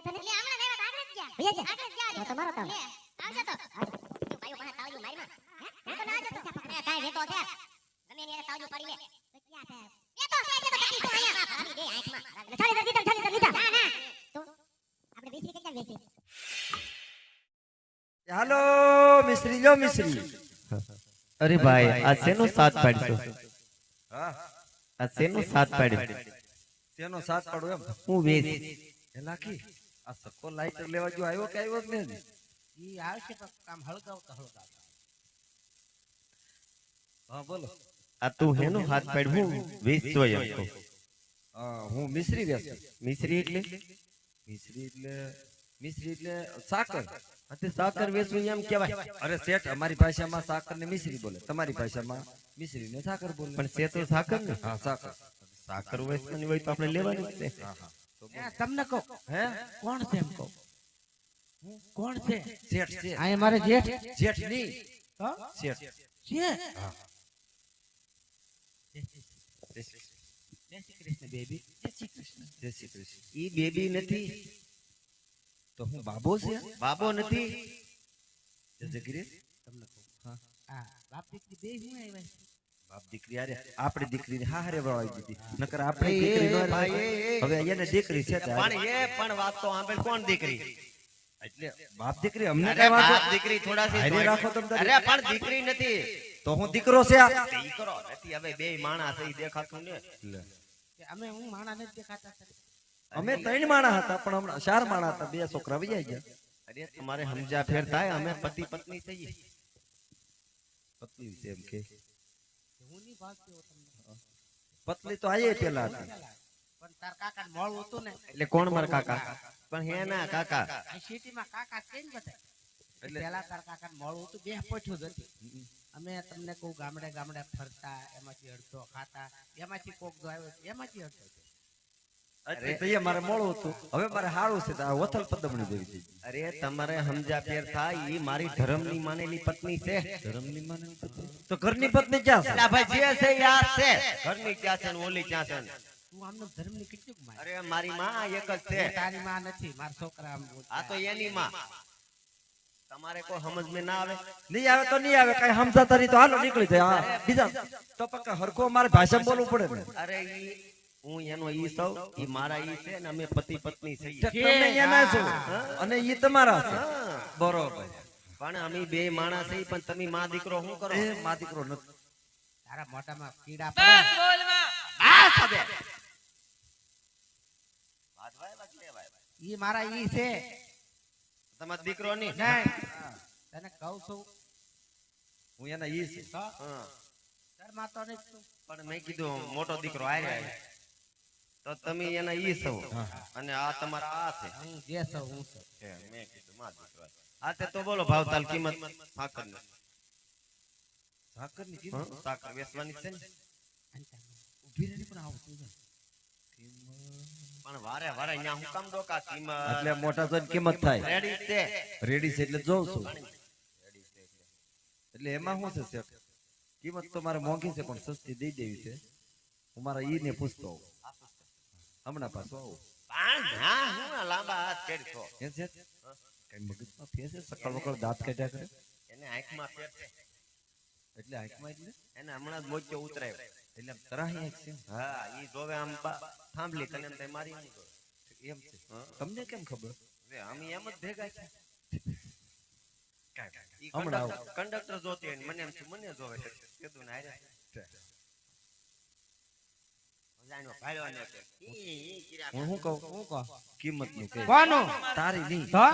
તો તો. તમારો લે, આવજો તો. હે? તો ના કાંઈ વેતો છે. ગમે તાવડિયું લે. ક્યાં છે? વેતો છે, એટલે તો તકલીફ તો અહીંયા. ભાભી દે આંખમાં. ચાલી દર દીધા ચાલી દર દીધા ના, ના. તો આપણે વેચી કેટલા વેચી હાલો મિશ્રી જો મિશ્રી અરે ભાઈ આ શેનો સાથ પાડશો હા આ શેનો સાથ પાડ્યો શેનો સાથ પાડો એમ હું વેચ એ લાખી આ સક્કો લાઇટર લેવા જો આવ્યો કે આવ્યો જ નહીં ઈ આવશે પણ કામ હળગાવતા હળગાવતા હા બોલો. આ તું હેનો હાથ પાડ્યો હું વેચતો એમ કહું હું મિશ્રી વેચું મિશ્રી એટલે? મિશ્રી એટલે મિશ્રી એટલે સાકર. અને સાકર વેચવું એમ કહેવાય. અરે શેઠ અમારી ભાષામાં સાકર ને મિશ્રી બોલે. તમારી ભાષામાં મિશ્રી ને સાકર બોલે. પણ શેઠ તો સાકર ને હા સાકર. સાકર વેચવાની હોય તો આપણે લેવાની છે. હા હા. તો તમને કહો. હે? કોણ છે એમ કહો? કોણ છે? શેઠ છે. આ મારે જેઠ? જેઠની. તો શેઠ છે જય શ્રી કૃષ્ણ. બેબી. જય શ્રી કૃષ્ણ. જય શ્રી કૃષ્ણ. ઈ બેબી નથી. તો હું બાબો છે? બાબો નથી? જય જગીરે. તમને કહું. હા. હા બાપ દીકરી બે હું આવ્યા છે. બાપ દીકરી હારે આપણી દીકરીને હારે વળાવી દીધી. નકર આપણે દીકરી એ, ન ભાઈ, એ, એ. હવે એને દીકરી છે પણ એ પણ વાત તો સાંભળ કોણ દીકરી? એટલે બાપ દીકરી અમને કઈ વાંધો દીકરી થોડા છે રાખો તમ અરે પણ દીકરી નથી. તો હું દીકરો છે દીકરો નથી હવે બે માણસ છે દેખાતું ને અમે હું માણા નથી દેખાતા અમે ત્રણ માણા હતા પણ હમણાં ચાર માણા હતા બે છોકરા વૈયા ગયા. અરે તમારે સમજા ફેર થાય અમે પતિ પત્ની થઈએ. પત્ની છે એમ કે હું નહીં ભાવતી હો તમને પતલી તો આયે પેલા પણ તાર કાકા મોળું હતું ને. એટલે કોણ માર કાકા? પણ હે ના કાકા. સિટી સિટીમાં કાકા કેમ બતાય એટલે- પેલા તાર કાકા મોળું હતું બે પોઠ્યું જ હતી. અમે તમને કહું ગામડે ગામડે ફરતા એમાંથી અડધો ખાતા એમાંથી કોક જો આવ્યો એમાંથી અડધો મારે મોડું હતું. હવે મારે સારું છે વથલ પદમણી દેવી છે. અરે તમારે સમજ્યા ફેર થાય ઈ મારી ધર્મની માનેલી પત્ની છે. ધર્મની માને પત્ની? તો ઘરની પત્ની ક્યાં છે? ભાઈ જે છે ઈ છે. ઘરની ક્યાં છે ને ઓલી ક્યાં છે ને. તું આમનો ધર્મની કેટલીક માન? અરે મારી માં એક જ છે. તારી માં નથી મારા છોકરા આમ આ તો એની માં. તમારે કોઈ સમજમાં ના આવે? નહીં આવે તો નહીં આવે કઈ સમજાતા નહીં તો હાલો નીકળી જાય બીજા. તો પક્કા હરખો મારે ભાષા બોલવું પડે અરે ઈ હું એનો ઈ સૌ ઈ મારા ઈ છે ને અમે પતિ પત્ની છીએ તમે એના છો. અને ઈ તમારા છે. બરોબર. પણ અમે બે માણસ છીએ પણ તમે માં દીકરો શું કરો? એ માં દીકરો નથી તારા મોટામાં કીડા પડે. બસ હવે. ઈ મારા ઈ છે. તમારો દીકરો નહીં? નહીં. તને કહું છું. હું એના ઈ છે. હા. ઘરમાં તો નહીં પણ મેં કીધું મોટો દીકરો આર્યા તો તમે એના ઈ સૌ અને આ તમારા આ છે. હું જે સૌ હું સૌ છે, મેં કીધું માં દીકરા આ તે તો બોલો ભાવતાલ કિંમત સાકરની સાકરની કિંમત? સાકર વેચવાની છે ને? ઊભી રહી પણ આવું નથી. પણ વારે વારે અહીંયા હું કામ ડોકા કિંમત? એટલે મોટા જોઈને કિંમત થાય. રેડી છે. રેડી છે એટલે જોઉં છું. એટલે. એમાં શું છે કિંમત તો મારે મોંઘી છે પણ સસ્તી દઈ દેવી છે. હું મારા ઈ ને પૂછતો આવું. હમણાં પાછો આવો. પણ હું લાંબા હાથ કેડતો એ છે કઈ મગજમાં ફેર છે સકળ વકળ દાંત કાઢ્યા કરે? એને આંખમાં ફેર છે. એટલે આંખમાં એટલે? એને હમણાં જ મોજો ઉતરાય. એટલે તરાહી આંખ છે હા ઈ જોવે આમ થાંભલી તને એમ થાય મારી નહીં જોવે. એમ છે. તમને કેમ ખબર? અમે એમ જ ભેગા છે કંડક્ટર- જોતી મને એમ છે મને જોવે કીધું ને છે. ભાળ્યો ને કે, ઈ, ઈ કિરા હું કહું? હું કહું? કિંમતનું કે કોનું તારી નહીં. તો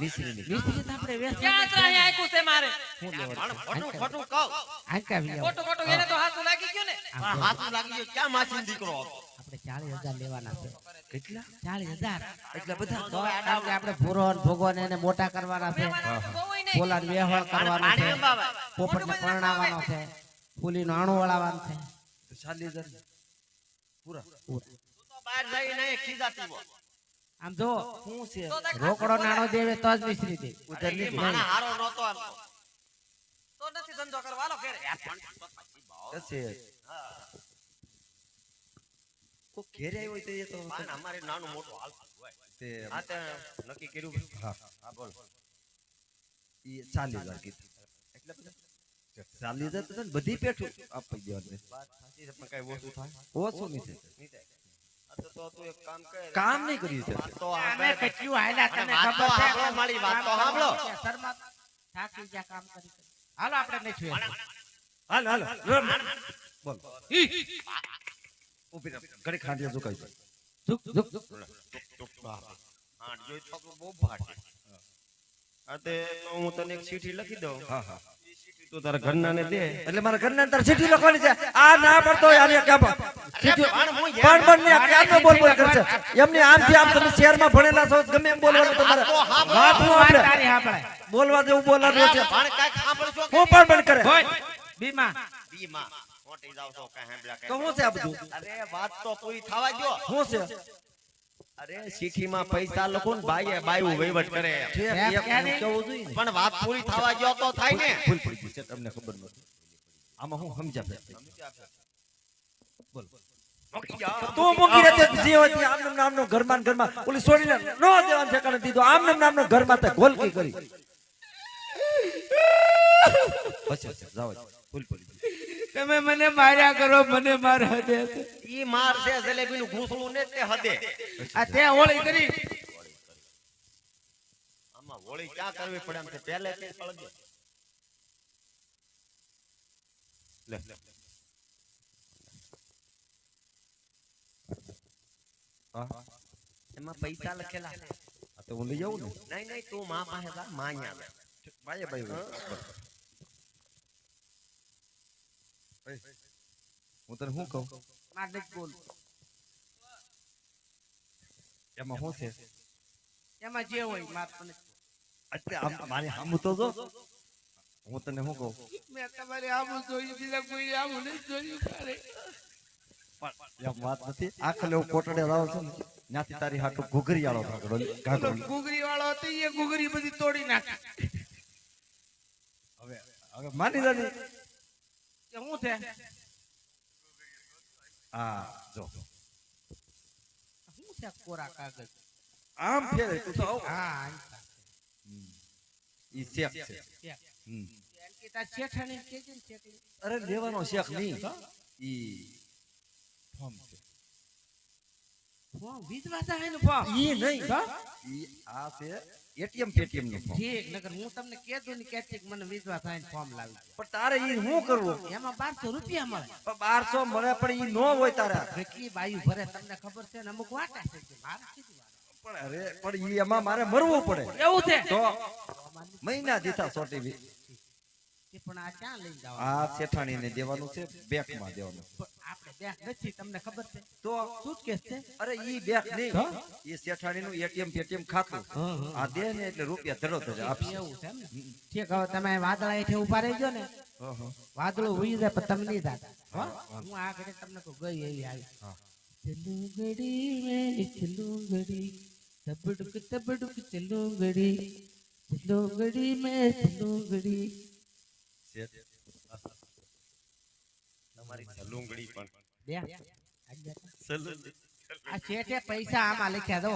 મિશ્રી ની મિસ્ત્રી તો આપણે વેચી ક્યાં તો અહીંયા છે મારે? શું લેવા ખોટું ખોટું કહું. આંકા વી ખોટું ખોટું એને તો હાથું લાગી ગયું ને? પણ લાગી ગયું. ક્યાં માછીનો દીકરો? આપણે ચાલીસ હજાર લેવાના છે. કેટલા? ચાલીસ હજાર. એટલે બધા તો આપણે ભૂરો ને એને મોટા કરવાના છે. પોલા વેહળ કરવાનો છે. પોપટ ને પરણાવવાનો છે. ફૂલી નો આણું વળાવવાનું છે. ચાલીસ હજાર. પૂરા. બહાર ખીજાતી. આમ જો શું છે? રોકડો નાણો દેવે તો જ મિશ્રી દે. ઉધરની માણા હારો નતો આમ તો. નથી ધંધો કરવા. હાલો ઘેરે. હશે કો ઘેરે આવ્યો હોય તો એ તો પણ અમારે નાનું મોટું હાલ હોય. તે આ તે નક્કી કર્યું હા. હા બોલ. ઈ ચાલી જાય કીધું એટલે ચાલી જતો ને બધી પેઠું આપી દેવાનું વાત સાચી છે પણ કઈ ઓછું થાય ઓછું નહીં થાય. નહીં થાય આ તો તો તું એક કામ નહીં કર્યું છે તો અમે કેટલું હાલ્યા તને ખબર છે? સાંભળો મારી, વાત તો સાંભળો. કરવાનું થાકી ગયા કામ કરી કરી. હાલો આપણે નહીં છુએ. હાલ હાલ રમ. બોલ ઊભી રહો. ઘડી ખાંડિયા ઝુકાઈ જાય. ઝુક, ઝુક, ઝુક. આઠ જોઈ તો બહુ ભારે આ તો હું તને એક ચીઠી લખી દઉં હા હા તું તારા ઘરનાને દે. એટલે મારા ઘરના અંદર ચીઠી લખવાની છે. આ ના પડતો હોય આને કેમ ચીઠી પણ પણ ને ક્યારનો બોલ બોલ કરશે. એમને આમથી આમ તમે શહેરમાં ભણેલા છો ગમે એમ બોલવાનું તમારે વાતનું આપણે. બોલવા દેવું બોલવાનું છે? હું પણ પણ કરે. હોય. બીમા. ઈ મોટી જાવ છો, કાંઈ સાંભળ્યા તો હું છે આ બધું? અરે વાત તો પૂરી થવા દો હું છે? અરે ચીઠીમાં પૈસા લોકો ને બાયું વહીવટ કરે. છે પણ વાત પૂરી થવા દ્યો તો થાય ને. ભૂલ પડી ગઈ છે તમને ખબર નથી. આમાં હું સમજા બોલ. તું મૂકી રહેતે જે આમનો ને ઘરમાં ઘરમાં. ઓલી છોડીને નો દેવાનું ઠેકાણે દીધો આમનો ને ઘરમાં તે ગોલકી કરી. બસ બસ જાવ ભૂલ પડી ગઈ. તમે મને માર્યા કરો મને માર હદે. ઈ માર છે જલેબીનું ઘૂંસળું ને તે હદે. આ તે હોળી કરી. આમાં હોળી ક્યાં કરવી પડે એમ તે પહેલે તે સળગે. લે. હા. એમાં પૈસા લખેલા. તો હું લઈ જાઉં ને. નહીં નહીં તું માં પાસે જા માં અહીંયા ભાઈ બાય હું તને શું કહું? નથી બોલ. એમાં શું છે? એમાં જે હોય માર તને. એટલે મારી સામું તો જો. હું તને શું કહું? મેં તમારે આવું જોયું બીજા કોઈ જોયું એમ વાત નથી. આખલે કોટડે લાવું છું ત્યાંથી તારી હાટું ઘૂઘરી વાળો ઘાઘરો. વાળો હતો એ ઘૂઘરી બધી તોડી નાખી. હવે હવે માની કે શું છે? હા જો. શું છે કોરા કાગળ? આમ ફેરે તું તો હા. ઈ શેક છે. હમ. અરે લેવાનો શેખ નહીં. ઈ ફોર્મ છે. ફોર્મ વિધવા ને ફોર્મ ઈ નહીં. ઈ આ છે એટીએમ પેટીએમનું ફોર્મ ઠીક નકર હું તમને કહેતું ને મને વિધવા થાય ને ફોર્મ લાવી પણ તારે ઈ શું કરવું? એમાં બારસો રૂપિયા મળે. પણ બારસો મળે પણ ઈ નો હોય તારે. કેટલી બાયું ભરે તમને ખબર છે ને અમુક વાટા છે મારે કીધું પણ અરે પણ ઈ એમાં મારે મરવું પડે. એવું છે? તો મહિના દીધા સોટી પણ આ ક્યાં લઈ જવાનું? આ શેઠાણીને દેવાનું છે બેંકમાં દેવાનું. પણ આપણે બેંક નથી તમને ખબર છે? તો સુટકેસ છે? અરે ઈ બેંક નહીં. ઈ શેઠાણીનું એટીએમ પેટીએમ ખાતું. આ દે ને એટલે રૂપિયા ધડો ધડ આપશે. એવું છે ને? ઠીક હવે તમે વાદળા હેઠે ઊભા રહેજો ને વાદળું ઉઈ જાય પણ તમે નહીં હું? આ ઘડી તમને કહું ગઈ એવી આવી. હા. મેં ચલું તબડુક તબડુક ચલું ઘડી મેં ચલું તમારી ઝલુંગડી પણ બે આ શેઠે પૈસા આમાં લખ્યા દો.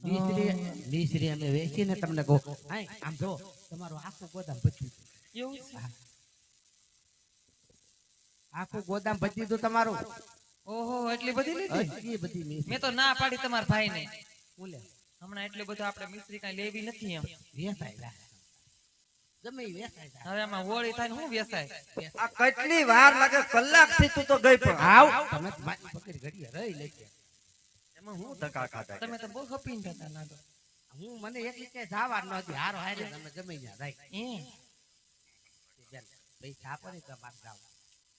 મિસ્ત્રી મિસ્ત્રી અમે વેચીને તમને કહું. આમ જો તમારું આખું ગોદામ બચ્યું એવું આખું ગોદામ બચી દીધું તમારું. ઓહો એટલી બધી લીધી? એટલી બધી મેં તો ના પાડી તમારા ભાઈને. ને લે હમણાં એટલું બધું આપણે મિસ્ત્રી કઈ લેવી નથી એમ. વેસાય જાય ગમે ઈ વેસાય જાય હવે આમાં હોળી થાય હું વેસાય? આ કેટલી વાર લાગે કલાકથી તું તો ગઈ પણ. આવ તમે પકડી ઘડીએ રહી લેજે એમાં હું ધક્કા ખાધા તમે તો બહુ ખપીને થતા લાગો હું મને એકલી કે જવા નહોતી હારો હારે તમે ગમે ત્યાં જાય બેન પૈસા આપો ને તો જાવ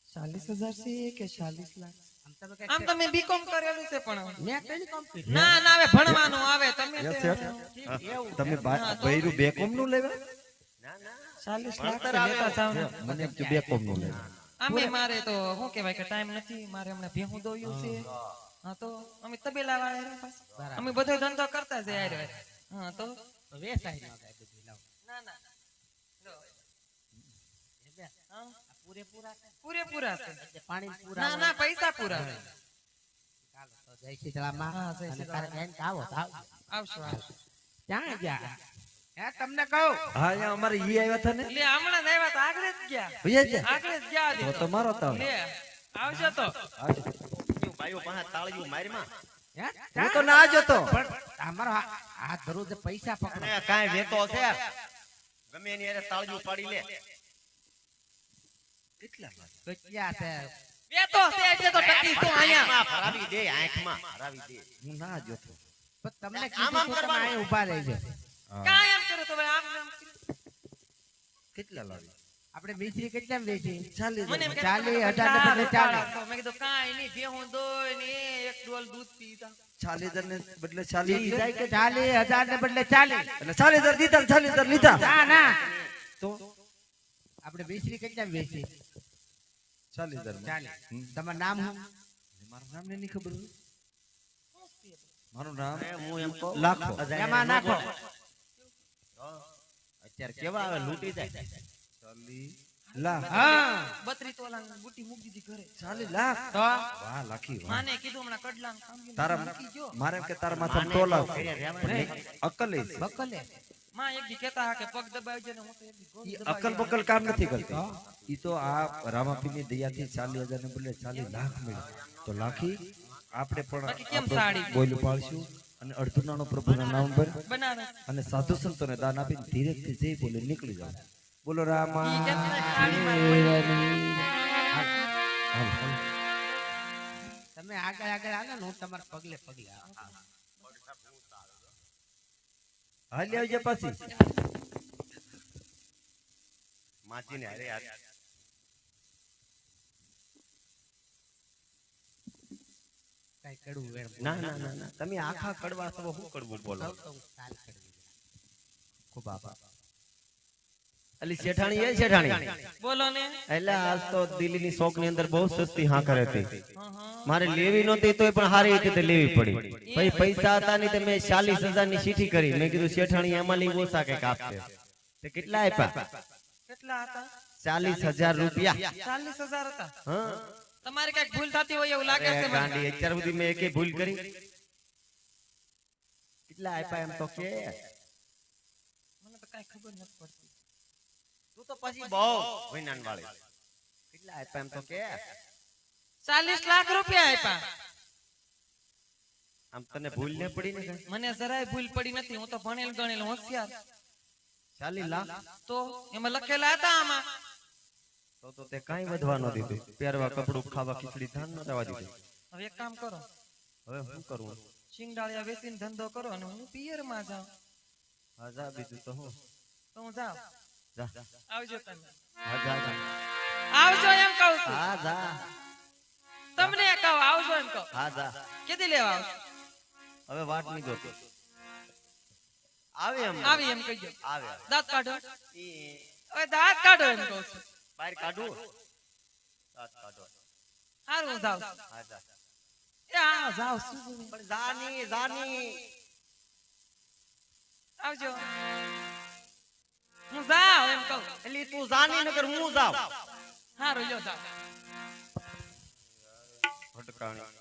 ચાલીસ હજાર છે કે ચાલીસ લાખ? આમ તમે કઈ આમ તમે બીકોમ કરેલું છે પણ મેં કઈ ના ના હવે ભણવાનું આવે તમે તમે બૈરું બેકોમનું લેવા? ચાલીસ લાખ લેતા જાવ મને એમ કે બેકોમનું લેવા મારે તો શું કહેવાય કે ટાઈમ નથી. મારે હમણાં ભેહું દોયું છે. હા. તો અમે તબેલા વાળા. અમે બધો ધંધો કરતા જ હારે. હા તો? તો વેસાય થાય બધું લાવ. ના ના. લો. એ બે. હા, આ પૂરેપૂરા છે પૂરેપૂરા છે. પાણી પૂરા ના ના પૈસા પૂરા છે ચાલો તો જય શ્રી હા, અને તારે આવો તો. આવશું આવશું ક્યાં ગયા? હે તમને કહું? હા અહીંયા અમારે ઈ આવ્યા હતા ને? લે હમણાં આવ્યા તો આગળ જ ગયા. ભૈયા છે? આગળ જ ગયા તો હજી. તો. લે આવજો તો. ઈ બાઈઓ પાસે તાળીયું મારીમાં. હું? તો ના જતો પણ અમારો હા- ધરું છે પૈસા પકડે. અને વેતો છે? ગમે એની તાળીયું પાડી લે. ક્યાં છે? બે છે એટલે તો ટકી તો અહીંયા. આંખમાં દે આંખમાં ભરાવી દે. હું ના જતો પણ તમને આમ કીધું તું તમે અહીં ઊભા રહેજો. કાંઈ એમ કરો તો ભાઈ આમ આમ કેટલા લાવી આપણે મિશ્રી કેટલા વેચી ચાલી મને એમ ચાલી તમે બદલે ચાલી. મેં કીધું કાંઈ નહીં ભેહું દોય ને એક ડોલ દૂધ પીતા ચાલી હજાર ને બદલે ચાલી જાય કે ચાલી હજાર ને બદલે ચાલી એટલે ચાલી હજાર દીધા ચાલી હજાર લીધા. ના ના. તો આપણે મિશ્રી કેટલા વેચી ચાલી ચાલી. તમારું નામ શું? મારું નામ ને નહીં ખબર મારું નામ હું એમ લાખો. એમાં નાખો. બોલે. અત્યારે કેવા આવે લૂંટી જાય. ચાલી લાખ હા. બત્રી તોલાની બુટી મૂકી દીધી ઘરે. ચાલી લાખ. તો? વાહ લાખી વાહ. માને કીધું હમણાં કડલાનું તારા મારે કે તારા માથા ટોલા ઘરે અકલ એ બકલે. માં એક દી કહેતા હા કે પગ દબાવજે ને હું તો એક દી અકલ બકલ કામ નથી કરતી. ઈ તો આ રામાપીની દયાથી ચાલી હજાર ને બદલે ચાલી લાખ મળ્યો. તો લાખી આપણે પણ? બોયલું પાડશું? અને અડધું પ્રભુના નામ પર અને સાધુ સંતોને દાન આપીને ધીરેથી જઈ બોલે નીકળી જાવ બોલો રામા. તમે આગળ આગળ આવો ને હું તમારા પગલે પગલે. હાલી આવજે પાછી માજીને હારે હારે. કાંઈ કડવું વેણ ના ના ના ના. તમે આખા કડવા છો શું કડવું બોલો? તો હું સાલ કડવી ખૂબ આભાર. અલી શેઠાણી એ શેઠાણી. બોલો ને. એટલે આજ તો દિલ્હીની શોકની અંદર બહુ સસ્તી હાકર હતી. હા, હા. મારે લેવી નહોતી તોય પણ સારી રીતે લેવી પડી. પછી પૈસા હતા નહીં તો મેં ચાલીસ હજારની ચીઠી કરી. મેં કીધું શેઠાણી એમાં લઈ ઓછા કંઈક આપશે તે કેટલા આપ્યા? કેટલા હતા? ચાલીસ હજાર રૂપિયા. ચાલીસ હજાર હતા? હા. તમારે કંઈક ભૂલ થતી હોય એવું લાગે છે ગાંડી અત્યાર સુધી મેં એકે ભૂલ કરી. કેટલા આપ્યા એમ તો કે? મને તો કઈ ખબર નથી પડતી. તું તો પછી બહુ વિજ્ઞાન વાળી કેટલા આપ્યા એમ તો કે? ચાલીસ લાખ રૂપિયા આપ્યા. આમ તને ભૂલ ને પડી ને મને જરાય ભૂલ પડી નથી. હું તો ભણેલ ગણેલ હોશિયાર. ચાલી લાખ? તો એમાં લખેલા હતા આમાં. તો તો તે કાંઈ વધવા ન દીધું. પહેરવા કપડું ખાવા ખીચડી ધાન ન રહેવા દીધું. હવે એક કામ કરો. હવે શું કરવું શિંગડાળિયા વેચીને ધંધો કરો અને હું પિયરમાં જાઉં. હા જા બીજું તો હું. તો હું જાઉં. જા. આવજો તમે. હા જા જા. આવજો એમ કહું છું. હા જા. તમને કહો આવજો એમ કહો. હા જા. કેદી લેવા આવશો? હવે વાટ નહીં જોતો આવે એમ. આવી એમ કહીજો આવે દાંત કાઢો. હવે દાંત કાઢો એમ કહું છું. બહાર કાઢું. સાત કાઢો. સારું જાવ હા જા. એ હા છું. પણ જાની જાની. આવજો. હું જાવ એમ કહું. એટલે તું જાની નગર હું જાવ સારું લ્યો જાવ ભટકાણી